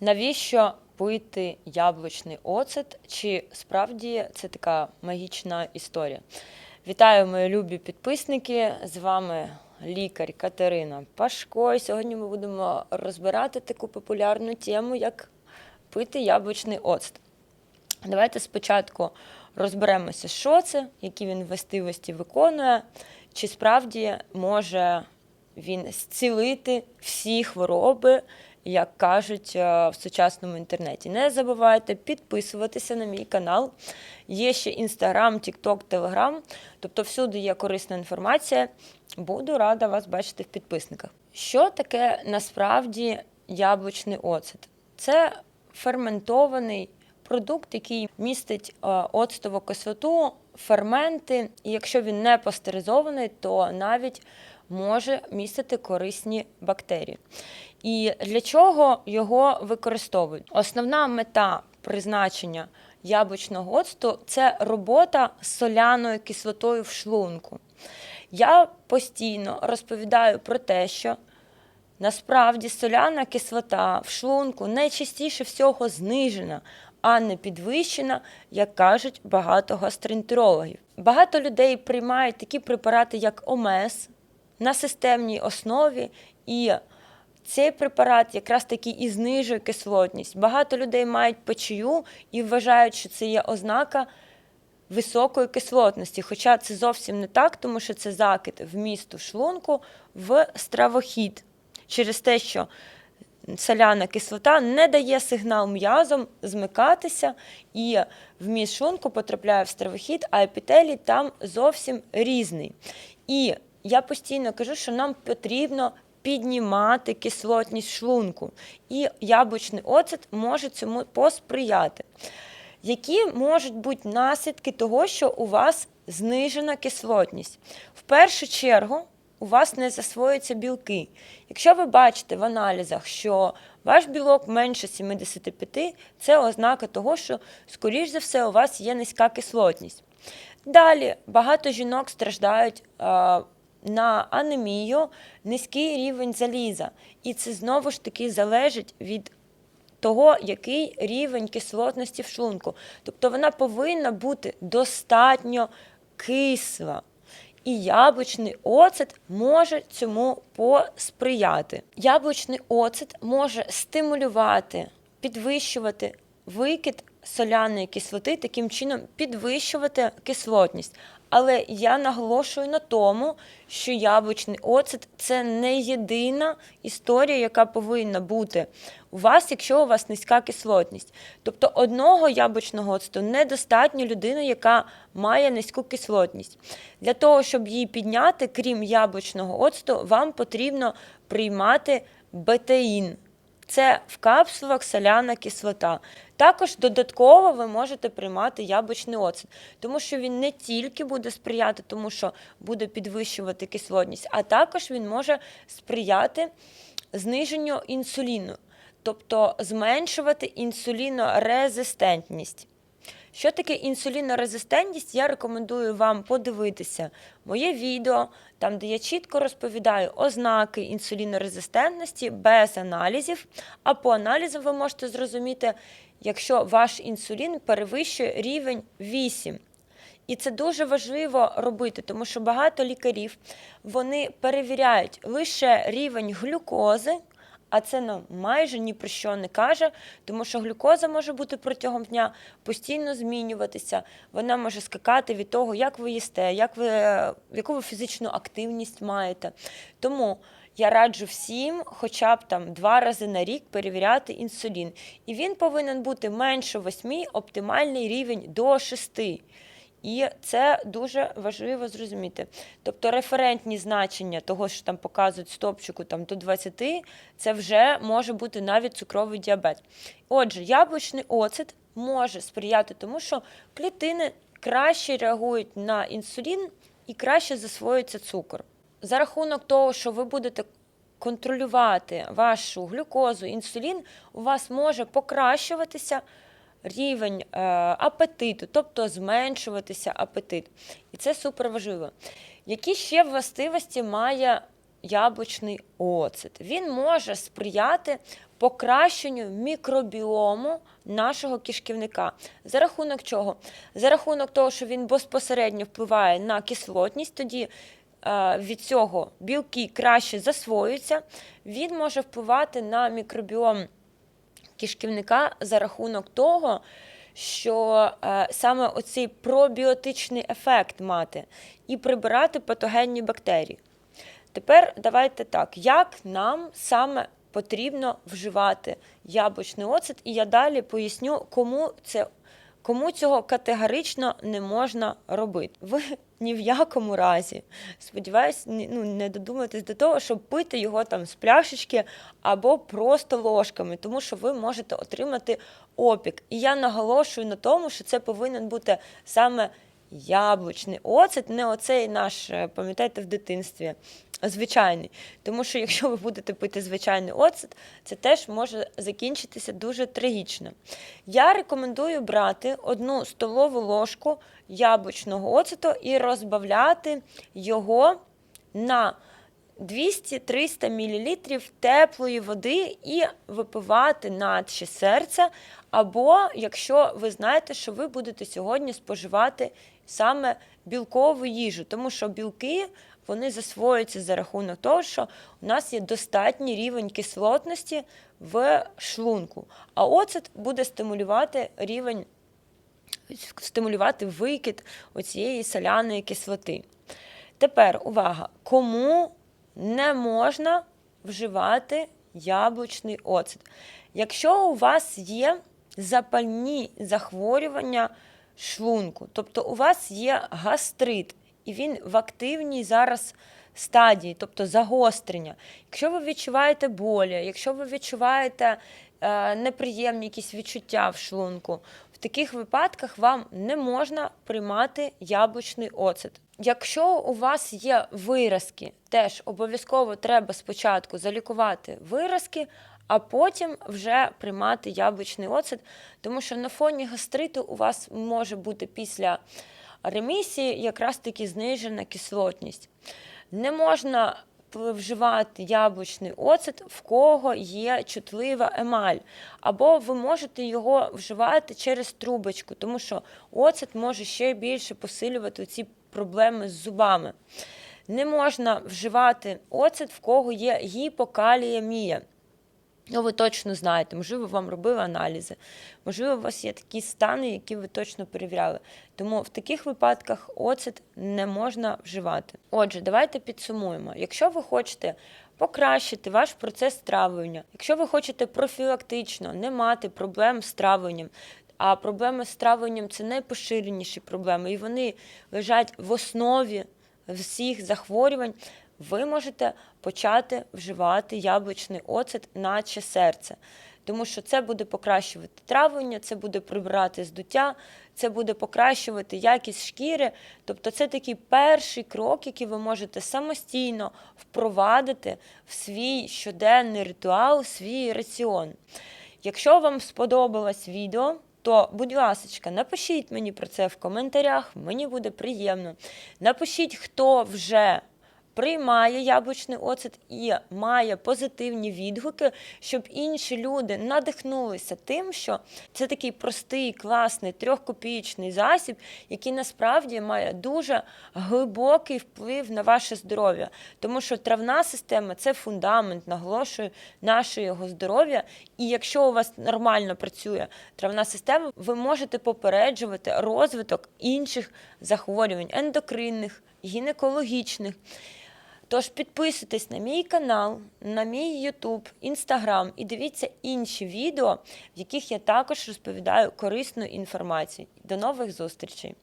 Навіщо пити яблучний оцет? Чи справді це така магічна історія? Вітаю, мої любі підписники! З вами лікар Катерина Пашко. І сьогодні ми будемо розбирати таку популярну тему, як пити яблучний оцет. Давайте спочатку розберемося, що це, які він властивості виконує, чи справді може він зцілити всі хвороби, як кажуть е, в сучасному інтернеті. Не забувайте підписуватися на мій канал. Є ще Інстаграм, Тікток, Телеграм. Тобто всюди є корисна інформація. Буду рада вас бачити в підписниках. Що таке насправді яблучний оцет? Це ферментований продукт, який містить е, оцтову кислоту, ферменти, і якщо він не пастеризований, то навіть може містити корисні бактерії. І для чого його використовують? Основна мета призначення яблучного оцту це робота з соляною кислотою в шлунку. Я постійно розповідаю про те, що Насправді соляна кислота в шлунку найчастіше всього знижена, а не підвищена, як кажуть багато гастроентерологів. Багато людей приймають такі препарати, як ОМЕС на системній основі, і цей препарат якраз таки і знижує кислотність. Багато людей мають печію і вважають, що це є ознака високої кислотності. Хоча це зовсім не так, тому що це закид вмісту шлунку в стравохід через те, що соляна кислота не дає сигнал м'язом змикатися, і вміст шлунку потрапляє в стравохід, а епітелій там зовсім різний. І я постійно кажу, що нам потрібно піднімати кислотність шлунку, і яблучний оцет може цьому посприяти. Які можуть бути наслідки того, що у вас знижена кислотність? В першу чергу у вас не засвоюються білки. Якщо ви бачите в аналізах, що ваш білок менше 75, це ознака того, що, скоріш за все, у вас є низька кислотність. Далі багато жінок страждають на анемію, низький рівень заліза. І це знову ж таки залежить від того, який рівень кислотності в шлунку. Тобто вона повинна бути достатньо кисла. І яблучний оцет може цьому посприяти. Яблучний оцет може стимулювати, підвищувати викид соляної кислоти, таким чином підвищувати кислотність. Але я наголошую на тому, що яблучний оцет це не єдина історія, яка повинна бути у вас, якщо у вас низька кислотність. Тобто одного яблучного оцту недостатньо людини, яка має низьку кислотність. Для того, щоб її підняти, крім яблучного оцту, вам потрібно приймати бетеїн. Це в капсулах соляна кислота. Також додатково ви можете приймати яблучний оцет, тому що він не тільки буде сприяти, тому що буде підвищувати кислотність, а також він може сприяти зниженню інсуліну, тобто зменшувати інсулінорезистентність. Що таке інсулінорезистентність? Я рекомендую вам подивитися моє відео, там, де я чітко розповідаю ознаки інсулінорезистентності без аналізів. А по аналізам ви можете зрозуміти, якщо ваш інсулін перевищує рівень 8. І це дуже важливо робити, тому що багато лікарів вони перевіряють лише рівень глюкози, а це нам майже ні про що не каже, тому що глюкоза може бути протягом дня постійно змінюватися. Вона може скакати від того, як ви їсте, як ви, яку ви фізичну активність маєте. Тому я раджу всім, хоча б там два рази на рік перевіряти інсулін. І він повинен бути менше 8, оптимальний рівень до 6. І це дуже важливо зрозуміти. Тобто референтні значення того, що там показують стопчику там, до 20, це вже може бути навіть цукровий діабет. Отже, яблучний оцет може сприяти тому, що клітини краще реагують на інсулін і краще засвоюється цукор. За рахунок того, що ви будете контролювати вашу глюкозу, інсулін, у вас може покращуватися рівень е, апетиту, тобто зменшуватися апетит. І це супер важливо. Які ще властивості має яблучний оцет. Він може сприяти покращенню мікробіому нашого кишківника. За рахунок чого? За рахунок того, що він безпосередньо впливає на кислотність, тоді е, від цього білки краще засвоюються, він може впливати на мікробіом кишківника за рахунок того, що е, саме оцей пробіотичний ефект мати і прибирати патогенні бактерії. Тепер давайте так, як нам саме потрібно вживати яблучний оцет, і я далі поясню, кому це. Кому цього категорично не можна робити? Ви ні в якому разі, сподіваюсь, ну, не додуматись до того, щоб пити його там з пляшечки або просто ложками, тому що ви можете отримати опік. І я наголошую на тому, що це повинен бути саме яблучний оцет, не оцей наш, е, пам'ятаєте, в дитинстві. Звичайний, тому що якщо ви будете пити звичайний оцет, це теж може закінчитися дуже трагічно. Я рекомендую брати одну столову ложку яблучного оцету і розбавляти його на 200-300 мл теплої води і випивати наче серце. Або якщо ви знаєте, що ви будете сьогодні споживати саме білкову їжу, тому що білки вони засвоюються за рахунок того, що у нас є достатній рівень кислотності в шлунку, а оцет буде стимулювати рівень, стимулювати викид оцієї соляної кислоти. Тепер увага, кому не можна вживати яблучний оцет? Якщо у вас є запальні захворювання шлунку, тобто у вас є гастрит, і він в активній зараз стадії, тобто загострення. Якщо ви відчуваєте болі, якщо ви відчуваєте е, неприємні якісь відчуття в шлунку, в таких випадках вам не можна приймати яблучний оцет. Якщо у вас є виразки, теж обов'язково треба спочатку залікувати виразки, а потім вже приймати яблучний оцет, тому що на фоні гастриту у вас може бути після ремісії якраз таки знижена кислотність. Не можна вживати яблучний оцет, в кого є чутлива емаль, або ви можете його вживати через трубочку, тому що оцет може ще більше посилювати ці проблеми з зубами. Не можна вживати оцет, в кого є гіпокаліємія. Ну, ви точно знаєте, можливо, вам робили аналізи, можливо, у вас є такі стани, які ви точно перевіряли. Тому в таких випадках оцет не можна вживати. Отже, давайте підсумуємо. Якщо ви хочете покращити ваш процес травлення, якщо ви хочете профілактично не мати проблем з травленням, а проблеми з травленням це найпоширеніші проблеми, і вони лежать в основі всіх захворювань ви можете почати вживати яблучний оцет, наче серце. Тому що це буде покращувати травлення, це буде прибирати здуття, це буде покращувати якість шкіри. Тобто це такий перший крок, який ви можете самостійно впровадити в свій щоденний ритуал, в свій раціон. Якщо вам сподобалось відео, то, будь ласка, напишіть мені про це в коментарях, мені буде приємно. Напишіть, хто вже приймає яблучний оцет і має позитивні відгуки, щоб інші люди надихнулися тим, що це такий простий, класний, трьохкопійчний засіб, який насправді має дуже глибокий вплив на ваше здоров'я. Тому що травна система це фундамент, наголошую, нашого здоров'я. І якщо у вас нормально працює травна система, ви можете попереджувати розвиток інших захворювань ендокринних, гінекологічних. Тож підписуйтесь на мій канал, на мій YouTube, Instagram і дивіться інші відео, в яких я також розповідаю корисну інформацію. До нових зустрічей!